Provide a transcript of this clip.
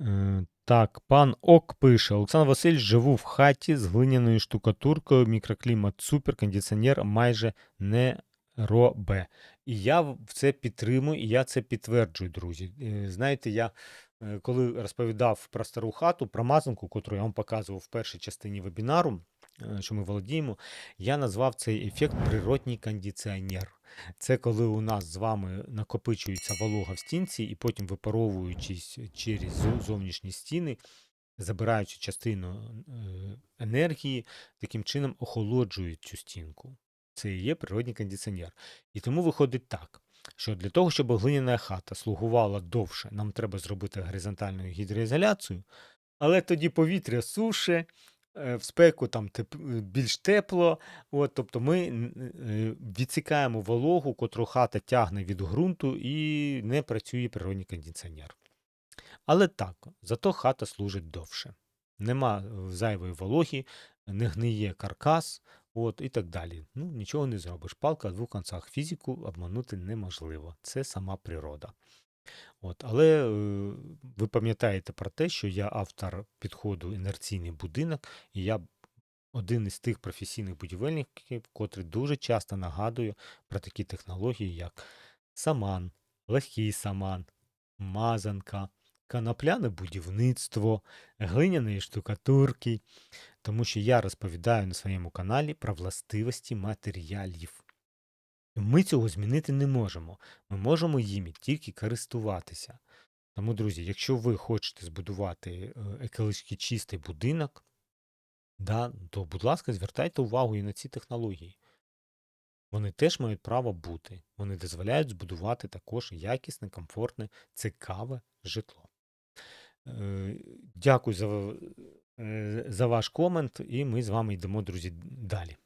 Е, Так, пан Ок пише: Олександр Васильович, живу в хаті з глиняною штукатуркою, мікроклімат супер, кондиціонер майже не робе. І я це підтримую, і я це підтверджую, друзі. Е, Знаєте, я е, коли розповідав про стару хату, про мазанку, яку я вам показував в першій частині вебінару, що ми володіємо, я назвав цей ефект природній кондиціонер. Це коли у нас з вами накопичується волога в стінці, і потім випаровуючись через зовнішні стіни, забираючи частину е, енергії, таким чином охолоджують цю стінку. Це і є природній кондиціонер. І тому виходить так, що для того, щоб глиняна хата слугувала довше, нам треба зробити горизонтальну гідроізоляцію, але тоді повітря суше, е, в спеку там теп- більш тепло, От, тобто ми е, відсікаємо вологу, котру хата тягне від ґрунту і не працює природній кондиціонер. Але так, зато хата служить довше. Нема е, зайвої вологі, не гниє каркас, от, і так далі. Ну, нічого не зробиш. Палка в двох концах. Фізику обманути неможливо. Це сама природа. От, але е, ви пам'ятаєте про те, що я автор підходу інерційний будинок, і я один із тих професійних будівельників, котрий дуже часто нагадує про такі технології, як саман, легкий саман, мазанка, канапляне будівництво, глиняної штукатурки, тому що я розповідаю на своєму каналі про властивості матеріалів. Ми цього змінити не можемо. Ми можемо їми тільки користуватися. Тому, друзі, якщо ви хочете збудувати е, екологічно чистий будинок, да, то, будь ласка, звертайте увагу і на ці технології. Вони теж мають право бути. Вони дозволяють збудувати також якісне, комфортне, цікаве житло. Е, Дякую за, е, за ваш комент, і ми з вами йдемо, друзі, далі.